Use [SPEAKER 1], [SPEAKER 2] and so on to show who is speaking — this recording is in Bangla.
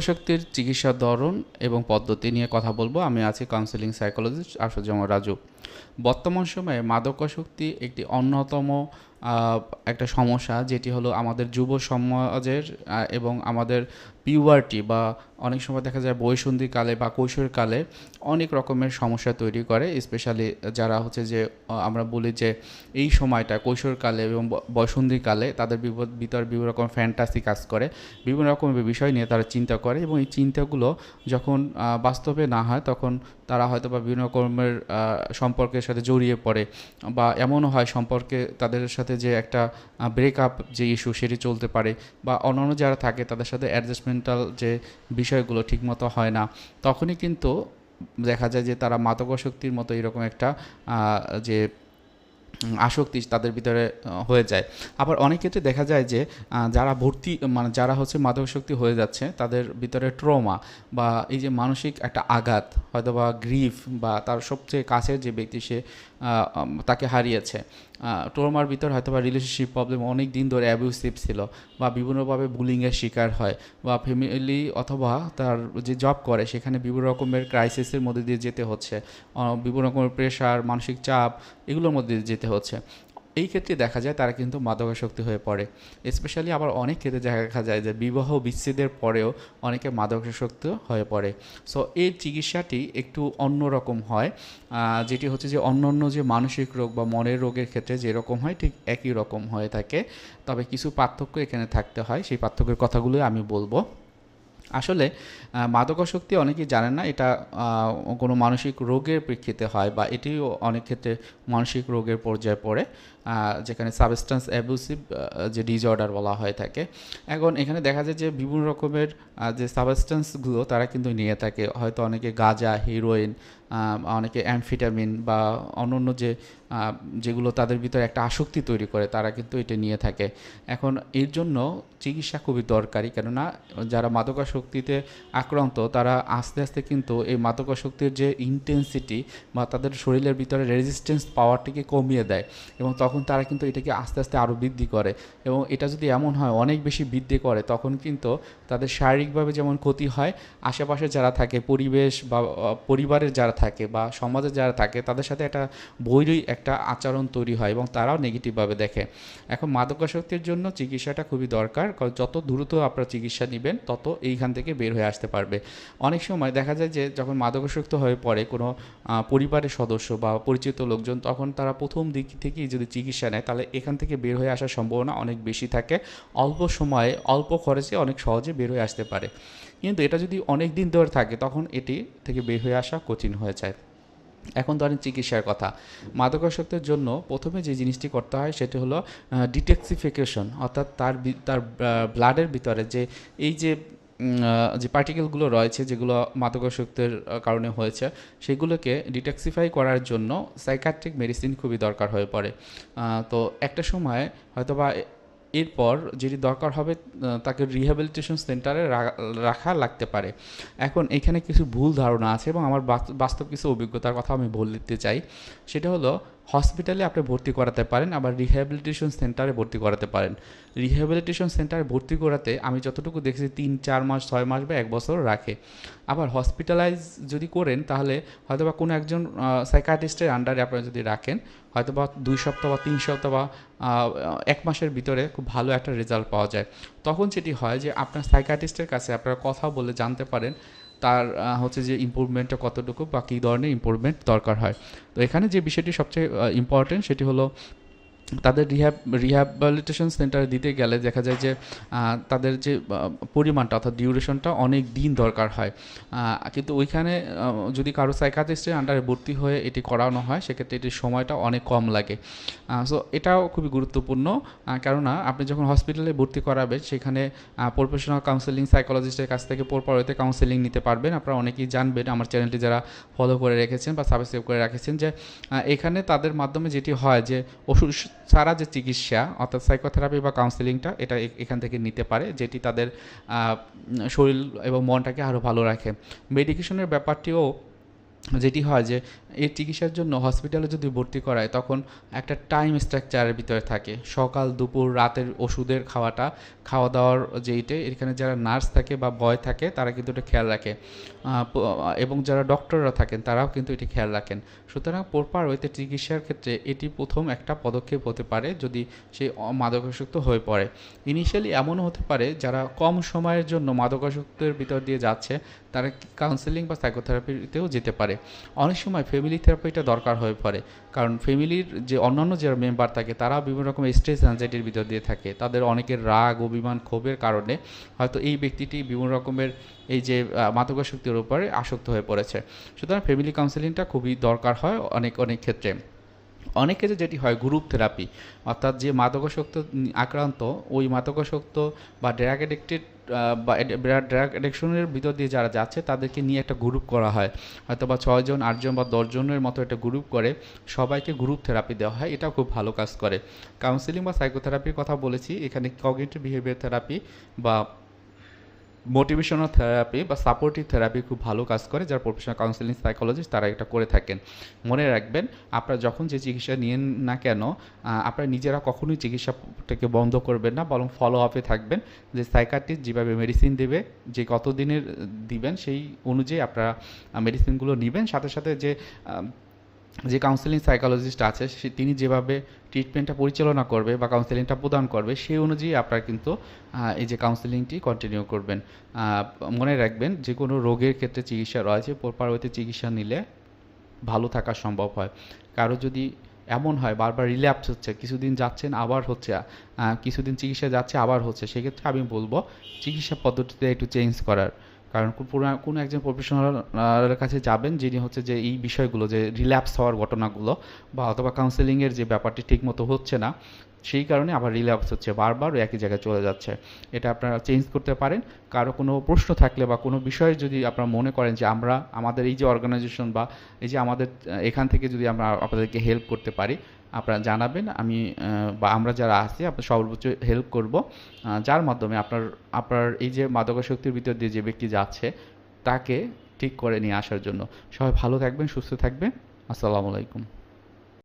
[SPEAKER 1] শক্তির চিকিৎসা ধরন এবং পদ্ধতি নিয়ে কথা বলব। আমি আছি কাউন্সিলিং সাইকোলজিস্ট আশুজামা রাজু। বর্তমান সময়ে মাদকাসক্তি একটি অন্যতম একটা সমস্যা যেটি হলো আমাদের যুব সমাজের এবং আমাদের পিউবার্টি বা অনেক সময় দেখা যায় বয়সন্ধিকালে বা কৈশোরকালে অনেক রকমের সমস্যা তৈরি করে স্পেশালি যারা হচ্ছে যে আমরা বলি যে এই সময়টা কৈশোরকালে এবং ব- বয়সন্ধিকালে তাদের ভিতর বিভিন্ন রকম ফ্যান্টাসি কাজ করে, বিভিন্ন রকমের বিষয় নিয়ে তারা চিন্তা করে এবং এই চিন্তাগুলো যখন বাস্তবে না হয় তখন তারা হয়তো বা বিভিন্ন রকমের সম্পর্কের সাথে জড়িয়ে পড়ে বা এমনও হয় সম্পর্কে তাদের সাথে যে একটা ব্রেকআপ যে ইস্যু সেটি চলতে পারে বা অন্যান্য যারা থাকে তাদের সাথে অ্যাডজাস্টমেন্টাল যে বিষয়গুলো ঠিকমতো হয় না, তখনই কিন্তু দেখা যায় যে তারা মাদকাসক্তির মতো এরকম একটা যে আসক্তি তাদের ভিতরে হয়ে যায়। আবার অনেক ক্ষেত্রে দেখা যায় যে যারা ভর্তি মানে যারা হচ্ছে মাদকাসক্তি হয়ে যাচ্ছে তাদের ভিতরে ট্রমা বা এই যে মানসিক একটা আঘাত হয়তো বা গ্রিফ বা তার সবচেয়ে কাছের যে ব্যক্তি সে তাকে হারিয়েছে। ট্রমার ভিতর হয়তো বা রিলেশনশিপ প্রবলেম অনেক দিন ধরে অ্যাবিউসিভ ছিল বা বিভিন্নভাবে বুলিংয়ের শিকার হয় বা ফ্যামিলি অথবা তার যে জব করে সেখানে বিভিন্ন রকমের ক্রাইসিসের মধ্যে দিয়ে যেতে হচ্ছে বিভিন্ন রকমের প্রেশার মানসিক চাপ এগুলোর মধ্যে দিয়ে যেতে হচ্ছে। এই ক্ষেত্রে দেখা যায় তারা কিন্তু মাদকাসক্তি হয়ে পড়ে। স্পেশালি আবার অনেক ক্ষেত্রে দেখা যায় যে বিবাহ বিচ্ছেদের পরেও অনেকে মাদকাসক্ত হয়ে পড়ে। সো এর চিকিৎসাটি একটু অন্যরকম হয়। যেটি হচ্ছে যে অন্য অন্য যে মানসিক রোগ বা মনের রোগের ক্ষেত্রে যেরকম হয়, ঠিক একই রকম হয়ে থাকে। তবে কিছু পার্থক্য এখানে থাকতে হয়। সেই পার্থক্যের কথাগুলোই আমি বলব। আসলে মাদকাসক্তি অনেকেই জানেন না, এটা কোনো মানসিক রোগের প্রেক্ষিতে হয় বা এটিও অনেক ক্ষেত্রে মানসিক রোগের পর্যায়ে পড়ে যেখানে সাবস্টেন্স অ্যাবিউসিভ যে ডিজঅর্ডার বলা হয়ে থাকে। এখন এখানে দেখা যায় যে বিভিন্ন রকমের যে সাবস্টেন্সগুলো তারা কিন্তু নিয়ে থাকে। হয়তো অনেকে গাঁজা হিরোইন অনেকে অ্যামফিটামিন বা অন্যান্য যে যেগুলো তাদের ভিতরে একটা আসক্তি তৈরি করে, তারা কিন্তু এটা নিয়ে থাকে। এখন এর জন্য চিকিৎসা খুবই দরকারি, কেননা যারা মাদকাসক্তিতে আক্রান্ত, তারা আস্তে আস্তে কিন্তু এই মাদকাসক্তির যে ইন্টেন্সিটি বা তাদের শরীরের ভিতরে রেজিস্ট্যান্স পাওয়ারটিকে কমিয়ে দেয় এবং তখন তারা কিন্তু এটাকে আস্তে আস্তে আরও বৃদ্ধি করে এবং এটা যদি এমন হয়, অনেক বেশি বৃদ্ধি করে, তখন কিন্তু তাদের শারীরিকভাবে যেমন ক্ষতি হয়, আশেপাশে যারা থাকে, পরিবেশ বা পরিবারের যারা থাকে বা সমাজে যারা থাকে, তাদের সাথে একটা বৈরী একটা আচরণ তৈরি হয় এবং তারাও নেগেটিভভাবে দেখে। এখন মাদকাসক্তির জন্য চিকিৎসাটা খুবই দরকার, কারণ যত দ্রুত আপনারা চিকিৎসা নেবেন, তত এইখান থেকে বের হয়ে আসতে পারবে। অনেক সময় দেখা যায় যে যখন মাদকাসক্ত হয়ে পড়ে কোনো পরিবারের সদস্য বা পরিচিত লোকজন, তখন তারা প্রথম দিক থেকেই যদি চিকিৎসা নেয়, তাহলে এখান থেকে বের হয়ে আসার সম্ভাবনা অনেক বেশি থাকে। অল্প সময়ে, অল্প খরচে অনেক সহজে বের হয়ে আসতে পারে। কিন্তু এটা যদি অনেক দিন ধরে থাকে, তখন এটি থেকে বের হয়ে আসা কঠিন হয়ে যায় এখন ধরেন চিকিৎসার কথা। মাদকাসক্তের জন্য প্রথমে যে জিনিসটি করতে হয় সেটি হলো ডিটেক্সিফিকেশন অর্থাৎ তার তার ব্লাডের ভিতরে যে এই যে যে পার্টিকেলগুলো রয়েছে যেগুলো মাদকাসক্তের কারণে হয়েছে, সেগুলোকে ডিটক্সিফাই করার জন্য সাইকাট্রিক মেডিসিন খুবই দরকার হয়ে পড়ে। তো একটা সময় হয়তোবা এরপর যেটি দরকার হবে তাকে রিহ্যাবিলিটেশন সেন্টারে রাখা লাগতে পারে। এখন এখানে কিছু ভুল ধারণা আছে এবং আমার বাস্তব কিছু অভিজ্ঞতার কথা আমি বলতে চাই। সেটা হলো হসপিটালে আপনি ভর্তি করাতে পারেন, আবার রিহ্যাবিলিটেশন সেন্টারে ভর্তি করাতে পারেন। রিহ্যাবিলিটেশন সেন্টারে ভর্তি করাতে আমি যতটুকু দেখেছি, তিন, চার মাস, ছয় মাস বা এক বছর রাখে। আবার হসপিটালাইজ যদি করেন, তাহলে হয়তোবা কোনো একজন সাইকাটিস্টের আন্ডারে আপনারা যদি রাখেন, হয়তোবা দুই সপ্তাহ বা তিন সপ্তাহ বা এক মাসের ভিতরে খুব ভালো একটা রেজাল্ট পাওয়া যায়। তখন সেটি হয় যে, আপনার সাইকাটিস্টের কাছে আপনারা কথা বলে জানতে পারেন তার হচ্ছে যে ইম্প্রুভমেন্টটা কতটুকু বা কী ধরনের ইম্প্রুভমেন্ট দরকার হয়। তো এখানে যে বিষয়টি সবচেয়ে ইম্পর্টেন্ট সেটি হলো তাদের রিহ্যাব রিহ্যাবিলিটেশন সেন্টারে দিতে গেলে দেখা যায় যে তাদের যে পরিমাণটা অর্থাৎ ডিউরেশনটা অনেক দিন দরকার হয়। কিন্তু ওইখানে যদি কারও সাইকাটিস্টের আন্ডারে ভর্তি হয়ে এটি করানো হয়, সেক্ষেত্রে এটির সময়টা অনেক কম লাগে। সো এটাও খুবই গুরুত্বপূর্ণ। কেননা আপনি যখন হসপিটালে ভর্তি করাবেন, সেখানে প্রফেশনাল কাউন্সেলিং সাইকোলজিস্টের কাছ থেকে পরপরতে কাউন্সেলিং নিতে পারবেন। আপনারা অনেকেই জানবেন, আমার চ্যানেলটি যারা ফলো করে রেখেছেন বা সাবস্ক্রাইব করে রেখেছেন যে এখানে তাদের মাধ্যমে যেটি হয় যে, ওষুধ ছাড়া যে চিকিৎসা, অর্থাৎ সাইকোথেরাপি বা কাউন্সেলিংটা এটা এখান থেকে নিতে পারে, যেটি তাদের শরীর এবং মনটাকে আরও ভালো রাখে। মেডিকেশনের ব্যাপারটিও যেটি হয় যে এই চিকিৎসার জন্য হসপিটালে যদি ভর্তি করায়, তখন একটা টাইম স্ট্রাকচারের ভিতরে থাকে। সকাল, দুপুর, রাতের ওষুধের খাওয়াটা, খাওয়া দাওয়ার যেইটে, এখানে যারা নার্স থাকে বা বয় থাকে, তারা কিন্তু এটা খেয়াল রাখে। এবং যারা ডক্টররা থাকেন, তারাও কিন্তু এটি খেয়াল রাখেন। সুতরাং প্রপার ওয়েতে চিকিৎসার ক্ষেত্রে এটি প্রথম একটা পদক্ষেপ হতে পারে যদি সে মাদকাসক্ত হয়ে পড়ে। ইনিশিয়ালি এমনও হতে পারে, যারা কম সময়ের জন্য মাদকাসক্তের ভিতর দিয়ে যাচ্ছে, তারা কাউন্সেলিং বা সাইকোথেরাপিতেও যেতে পারে। অনেক সময় ফ্যামিলি থেরাপিটা দরকার হয়ে পড়ে। কারণ ফ্যামিলির যে অন্যান্য যারা মেম্বার থাকে তারা বিভিন্ন রকম স্ট্রেস অ্যাংজাইটির ভিতর দিয়ে থাকে। তাদের অনেকের রাগ অভিমান ক্ষোভের কারণে হয়তো এই ব্যক্তিটি বিভিন্ন রকমের এই যে আহ, মাদকাসক্তির উপরে আসক্ত হয়ে পড়েছে। সুতরাং ফ্যামিলি কাউন্সেলিংটা খুবই দরকার হয় অনেক অনেক ক্ষেত্রে। অনেক ক্ষেত্রে যেটি হয় গ্রুপ থেরাপি অর্থাৎ যে মাদকাসক্ত আক্রান্ত, ওই মাদকাসক্ত বা ড্রাগ এডিক্টেড বা ড্রাগ অ্যাডিকশনের ভিতর দিয়ে যারা যাচ্ছে, তাদেরকে নিয়ে একটা গ্রুপ করা হয়। হয়তো বা ছয়জন আটজন বা দশজনের মতো একটা গ্রুপ করে, সবাইকে গ্রুপ থেরাপি দেওয়া হয়। এটাও খুব ভালো কাজ করে। কাউন্সিলিং বা সাইকোথেরাপির কথা বলেছি। এখানে কগনিটিভ বিহেভিয়ার থেরাপি বা মোটিভেশনাল থেরাপি বা সাপোর্টিভ থেরাপি খুব ভালো কাজ করে, যারা প্রফেশনাল কাউন্সিলিং সাইকোলজিস্ট তারা এটা করে থাকেন। মনে রাখবেন, আপনারা যখন যে চিকিৎসা নিয়েন না কেন আপনারা নিজেরা কখনোই চিকিৎসাটাকে বন্ধ করবেন না, বরং ফলো আপে থাকবেন যে সাইকাট্রিস্ট যেভাবে মেডিসিন দেবে, যে কত দিনের দিবেন, সেই অনুযায়ী আপনারা মেডিসিনগুলো নেবেন। সাথে সাথে যে যে কাউন্সিলিং সাইকোলজিস্ট আছে, সে তিনি যেভাবে ট্রিটমেন্টটা পরিচালনা করবে বা কাউন্সেলিংটা প্রদান করবে, সেই অনুযায়ী আপনারা কিন্তু এই যে কাউন্সেলিংটি কন্টিনিউ করবেন। মনে রাখবেন যে কোনো রোগের ক্ষেত্রে চিকিৎসা রয়েছে প্রপার ওয়েতে চিকিৎসা নিলে ভালো থাকা সম্ভব হয়। কারও যদি এমন হয়, বারবার রিল্যাপস হচ্ছে, কিছুদিন যাচ্ছেন, আবার হচ্ছে কিছুদিন চিকিৎসা যাচ্ছে, আবার হচ্ছে, সেক্ষেত্রে আমি বলব, চিকিৎসা পদ্ধতিতে একটু চেঞ্জ করার। কারণ কোনো একজন প্রফেশনালের কাছে যাবেন যিনি হচ্ছে যে এই বিষয়গুলো, যে রিল্যাপস হওয়ার ঘটনাগুলো বা অথবা কাউন্সেলিংয়ের যে ব্যাপারটি ঠিকমতো হচ্ছে না, সেই কারণে আবার রিল্যাপস হচ্ছে, বারবার একই জায়গায় চলে যাচ্ছে। এটা আপনারা চেঞ্জ করতে পারেন। কারও কোনো প্রশ্ন থাকলে বা কোনো বিষয়ে যদি আপনারা মনে করেন যে আমরা, আমাদের এই যে অর্গানাইজেশন বা এই যে আমাদের, এখান থেকে যদি আমরা আপনাদেরকে হেল্প করতে পারি আপনারা জানাবেন, আমি বা আমরা যারা আছি আপনার সর্বোচ্চ হেল্প করব যার মাধ্যমে আপনার আপনার এই যে মাদকাসক্তির ভিতর দিয়ে যে ব্যক্তি যাচ্ছে, তাকে ঠিক করে নিয়ে আসার জন্য। সবাই ভালো থাকবেন, সুস্থ থাকবেন। আসসালামু আলাইকুম।